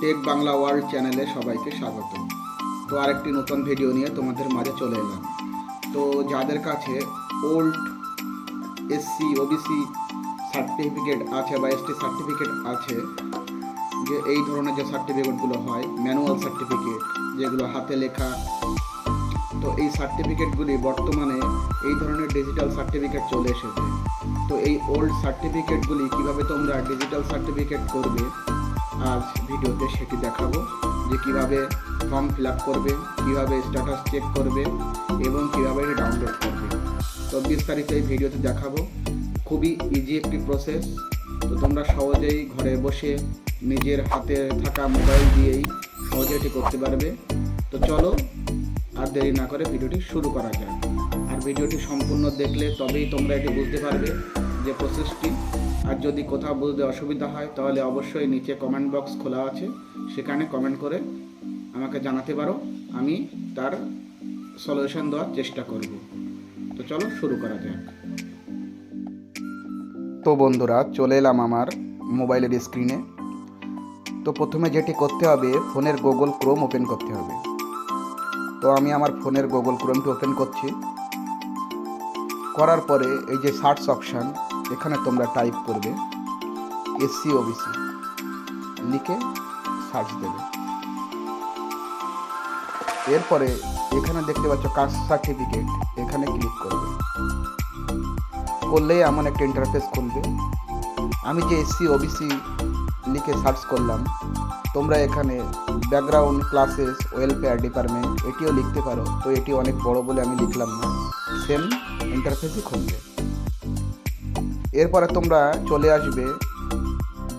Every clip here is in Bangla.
টেক বাংলা ওয়ার্ল্ড চ্যানেলে সবাইকে স্বাগত তো আরেকটি নতুন ভিডিও নিয়ে তোমাদের মাঝে চলে এলাম। তো যাদের কাছে ওল্ড এসসি ওবিসি সার্টিফিকেট আছে বা এসটি সার্টিফিকেট আছে, যে এই ধরনের যে সার্টিফিকেটগুলো হয়, ম্যানুয়াল সার্টিফিকেট যেগুলো হাতে লেখা, তো এই সার্টিফিকেটগুলি বর্তমানে এই ধরনের ডিজিটাল সার্টিফিকেট চলে এসেছে। তো এই ওল্ড সার্টিফিকেটগুলি কীভাবে তোমরা ডিজিটাল সার্টিফিকেট করবে আজ ভিডিওতে সেটি দেখাবো যে কীভাবে ফর্ম ফিল আপ করবে, কীভাবে স্ট্যাটাস চেক করবে এবং কীভাবে এটি ডাউনলোড করবে। তো বিস্তারিত এই ভিডিওতে দেখাবো। খুবই ইজি একটি প্রসেস তো তোমরা সহজেই ঘরে বসে নিজের হাতে থাকা মোবাইল দিয়েই সহজে এটি করতে পারবে। তো চলো আর দেরি না করে ভিডিওটি শুরু করা যাক। আর ভিডিওটি সম্পূর্ণ দেখলে তবেই তোমরা এটি বুঝতে পারবে যে প্রসেসটি আর যদি কোথাও বুঝতে অসুবিধা হয়, তাহলে অবশ্যই নিচে কমেন্ট বক্স খোলা আছে। সেখানে কমেন্ট করে আমাকে জানাতে পারো। আমি তার সলিউশন দেওয়ার চেষ্টা করব। তো চলো শুরু করা যাক। তো বন্ধুরা, চলে এলাম আমার মোবাইলের স্ক্রিনে তো প্রথমে যেটি করতে হবে, ফোনের গুগল ক্রোম ওপেন করতে হবে। তো আমি আমার ফোনের গুগল ক্রোমটি ওপেন করছি। করার পরে এই যে সার্চ অপশান এখানে তোমরা টাইপ করবে এসসি ওবিসি লিখে সার্চ দেবে। এরপরে এখানে দেখতে পাচ্ছ কাস্ট সার্টিফিকেট এখানে ক্লিক করবে। করলেই এমন একটা ইন্টারফেস খুলবে। আমি যে এসসি ওবিসি লিখে সার্চ করলাম, তোমরা এখানে ব্যাকগ্রাউন্ড ক্লাসেস ওয়েলফেয়ার ডিপার্টমেন্ট এটিও লিখতে পারো। তো এটি অনেক বড় বলে আমি লিখলাম না। সেম ইন্টারফেসই খুলবে। এরপরে তোমরা চলে আসবে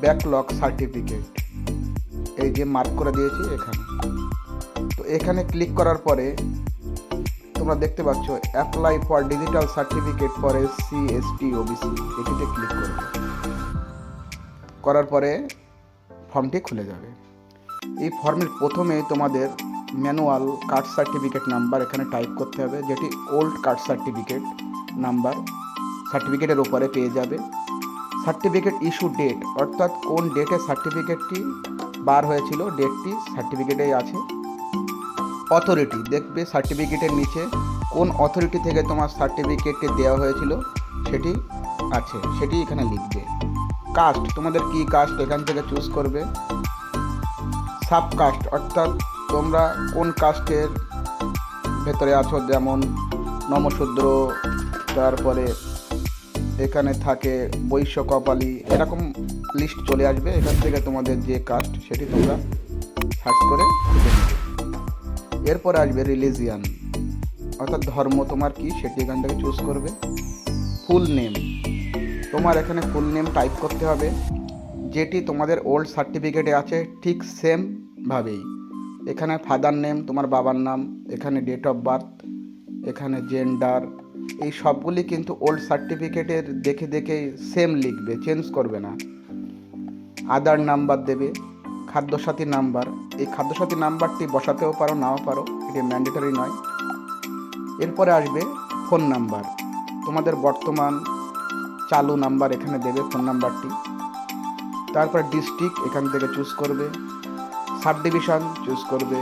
ব্যাকলগ সার্টিফিকেট এই যে মার্ক করে দিয়েছি এখানে। তো এখানে ক্লিক করার পরে তোমরা দেখতে পাচ্ছ apply for digital certificate for SC ST OBC এটিতে ক্লিক করবে। করার পরে ফর্মটি খুলে যাবে। এই ফর্মের প্রথমে তোমাদের ম্যানুয়াল কাস্ট সার্টিফিকেট নাম্বার এখানে টাইপ করতে হবে, যেটি ওল্ড কাস্ট সার্টিফিকেট নাম্বার সার্টিফিকেটের উপরে পেয়ে যাবে। সার্টিফিকেট ইস্যু ডেট অর্থাৎ কোন ডেটে সার্টিফিকেটটি বার হয়েছিল ডেটটি সার্টিফিকেটেই আছে। অথরিটি দেখবে সার্টিফিকেটের নিচে কোন অথরিটি থেকে তোমার সার্টিফিকেটটি দেওয়া হয়েছিল, সেটি আছে, সেটি এখানে লিখবে। কাস্ট তোমাদের কি কাস্ট এখান থেকে চুজ করবে? সাবকাস্ট অর্থাৎ তোমরা কোন কাস্টের ভেতরে আছো, যেমন নমশূদ্র, তারপরে এখানে থাকে বৈশ্য কপালি এরকম লিস্ট চলে আসবে। এখান থেকে তোমাদের যে কাস্ট সেটি তোমরা সার্চ করে এরপরে আসবে রিলিজিয়ান অর্থাৎ ধর্ম তোমার কি, সেটি এখান থেকে চুজ করবে। ফুল নেম তোমার এখানে ফুল নেম টাইপ করতে হবে। যেটি তোমাদের ওল্ড সার্টিফিকেটে আছে, ঠিক সেমভাবেই এখানে ফাদার নেম তোমার বাবার নাম, এখানে ডেট অফ বার্থ এখানে জেন্ডার এই সবগুলি কিন্তু ওল্ড সার্টিফিকেটের দেখে দেখে সেম লিখবে চেঞ্জ করবে না। আধার নাম্বার দেবে, খাদ্যসাথী নাম্বার এই খাদ্যসাথী নাম্বারটি বসাতেও পারো, নাও পারো, এটি ম্যান্ডেটরি নয়। এরপরে আসবে ফোন নাম্বার তোমাদের বর্তমান চালু নাম্বার এখানে দেবে ফোন নাম্বারটি তারপর ডিস্ট্রিক্ট এখান থেকে চুজ করবে। সাব ডিভিশন চুজ করবে।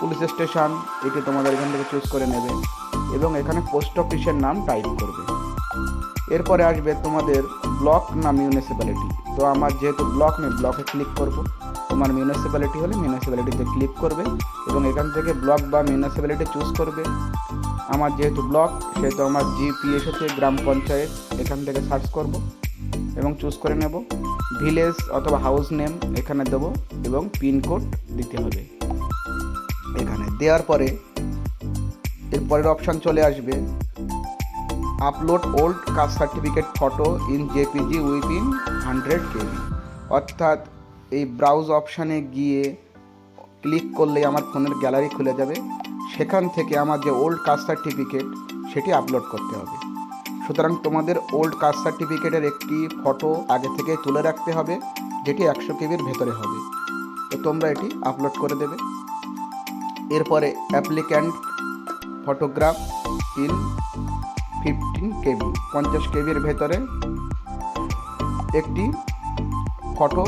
পুলিশ স্টেশন এটি তোমাদের এখান থেকে চুজ করে নেবে। এবং এখানে পোস্ট অফিসের নাম টাইপ করবে। এরপরে আসবে তোমাদের ব্লক না মিউনিসিপ্যালিটি তো আমার যেহেতু ব্লক নেই ব্লকে ক্লিক করব। তোমার মিউনিসিপ্যালিটি হলে মিউনিসিপ্যালিটিতে ক্লিক করবে এবং এখান থেকে ব্লক বা মিউনিসিপ্যালিটি চুজ করবে। আমার যেহেতু ব্লক সেহেতু আমার জিপি এসেছে, গ্রাম পঞ্চায়েত, এখান থেকে সার্চ করব এবং চুজ করে নেব। ভিলেজ অথবা হাউস নেম এখানে দেবো এবং পিনকোড দিতে হবে। এখানে দেওয়ার পরে এর পরের অপশান চলে আসবে। Upload old caste certificate photo in JPG within hundred KB অর্থাৎ এই ব্রাউজ অপশানে গিয়ে ক্লিক করলে আমার ফোনের গ্যালারি খুলে যাবে। সেখান থেকে আমার যে ওল্ড কাস্ট সার্টিফিকেট সেটি আপলোড করতে হবে। সুতরাং তোমাদের ওল্ড কাস্ট সার্টিফিকেটের একটি ফটো আগে থেকে তুলে রাখতে হবে, যেটি একশো কেবির ভেতরে হবে। তো তোমরা এটি আপলোড করে দেবে। এরপরে applicant photograph in fifteen KB পঞ্চাশ কেবির ভেতরে একটি ফটো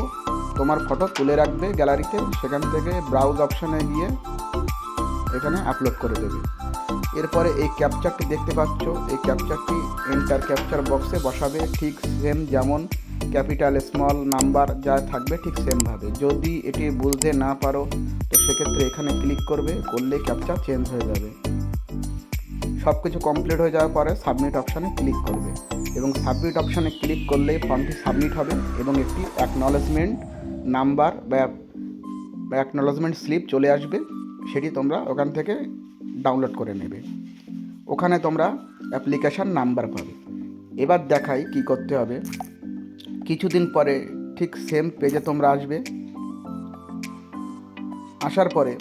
তোমার ফটো তুলে রাখবে গ্যালারিতে সেখান থেকে ব্রাউজ অপশানে গিয়ে এখানে আপলোড করে দেবে। এরপরে এই ক্যাপচারটি দেখতে পাচ্ছ, এই ক্যাপচারটি এন্টার ক্যাপচার বক্সে বসাবে, ঠিক সেম যেমন ক্যাপিটাল স্মল নাম্বার যা থাকবে ঠিক সেমভাবে যদি এটি বুঝতে না পারো, তো সেক্ষেত্রে এখানে ক্লিক করবে করলে ক্যাপচার চেঞ্জ হয়ে যাবে। সব কিছু কমপ্লিট হয়ে যাওয়ার পরে সাবমিট অপশানে ক্লিক করবে। এবং সাবমিট অপশানে ক্লিক করলেই ফর্মটি সাবমিট হবে এবং একটি অ্যাকনলেজমেন্ট নাম্বার বা অ্যাকনলেজমেন্ট স্লিপ চলে আসবে, সেটি তোমরা ওখান থেকে ডাউনলোড করে নেবে। ওখানে তোমরা অ্যাপ্লিকেশান নাম্বার পাবে। এবার দেখাই কি করতে হবে। কিছুদিন পরে ঠিক সেম পেজে তোমরা আসবে। আসার পরে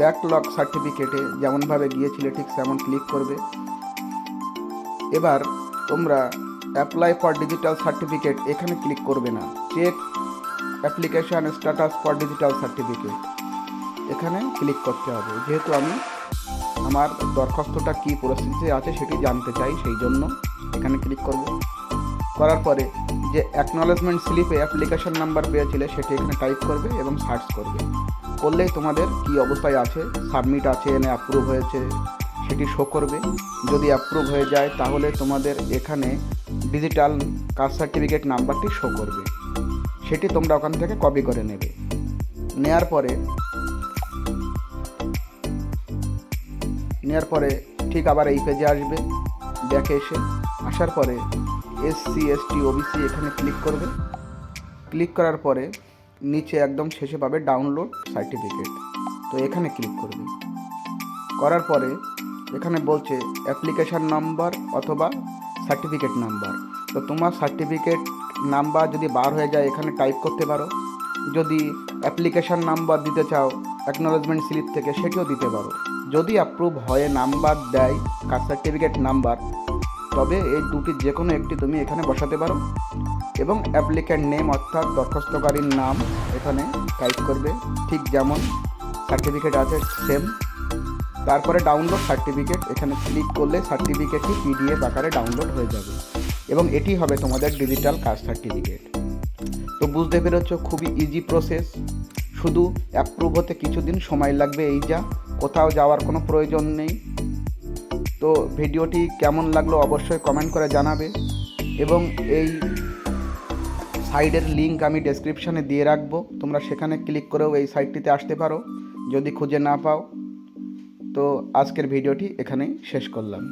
ব্যাকলগ সার্টিফিকেটে যেমনভাবে গিয়েছিলে ঠিক তেমন ক্লিক করবে। এবার তোমরা অ্যাপ্লাই ফর ডিজিটাল সার্টিফিকেট এখানে ক্লিক করবে না। Check application status for digital certificate এখানে ক্লিক করতে হবে। যেহেতু আমি আমার দরখাস্তটা কী পরিস্থিতিতে আছে সেটি জানতে চাই, সেই জন্য এখানে ক্লিক করব। করার পরে যে অ্যাকনলেজমেন্ট স্লিপে অ্যাপ্লিকেশন নাম্বার পেয়েছিলে সেটি এখানে টাইপ করবে এবং সার্চ করবে। করলেই তোমাদের কি অবস্থায় আছে? সাবমিট আছে না অ্যাপ্রুভ হয়েছে, সেটি শো করবে। যদি অ্যাপ্রুভ হয়ে যায়, তাহলে তোমাদের এখানে ডিজিটাল কাস্ট সার্টিফিকেট নাম্বারটি শো করবে। সেটি তোমরা ওখান থেকে কপি করে নেবে। নেয়ার পরে নেওয়ার পরে ঠিক আবার এই পেজে আসবে ব্যাকে এসে আসার পরে এসসি এসটি ওবিসি এখানে ক্লিক করবে। ক্লিক করার পরে নিচে একদম শেষে পাবে ডাউনলোড সার্টিফিকেট তো এখানে ক্লিক করবে। করার পরে এখানে বলছে অ্যাপ্লিকেশান নাম্বার অথবা সার্টিফিকেট নাম্বার তো তোমার সার্টিফিকেট নাম্বার যদি বার হয়ে যায়, এখানে টাইপ করতে পারো। যদি অ্যাপ্লিকেশান নাম্বার দিতে চাও অ্যাকনোলেজমেন্ট স্লিপ থেকে সেটিও দিতে পারো। যদি অ্যাপ্রুভ হয়ে নাম্বার দেয় কাস্ট সার্টিফিকেট নাম্বার তবে এই দুটি যে কোনো একটি তুমি এখানে বসাতে পারো। এবং অ্যাপ্লিক্যান্ট নেম অর্থাৎ দরখাস্তকারীর নাম এখানে টাইপ করবে। ঠিক যেমন সার্টিফিকেট আছে সেম তারপরে ডাউনলোড সার্টিফিকেট এখানে ক্লিক করলে সার্টিফিকেটটি পিডিএফ আকারে ডাউনলোড হয়ে যাবে। এবং এটি হবে তোমাদের ডিজিটাল কাস্ট সার্টিফিকেট তো বুঝতে পেরেছ, খুবই ইজি প্রসেস শুধু অ্যাপ্রুভ হতে কিছুদিন সময় লাগবে, এই যা। কোথাও যাওয়ার কোনো প্রয়োজন নেই। তো ভিডিওটি কেমন লাগল অবশ্যই কমেন্ট করে জানাবে। এবং এই সাইডের লিঙ্ক আমি ডেসক্রিপশানে দিয়ে রাখব। তোমরা সেখানে ক্লিক করেও এই সাইটটিতে আসতে পারো। যদি খুঁজে না পাও, তো আজকের ভিডিওটি এখানেই শেষ করলাম।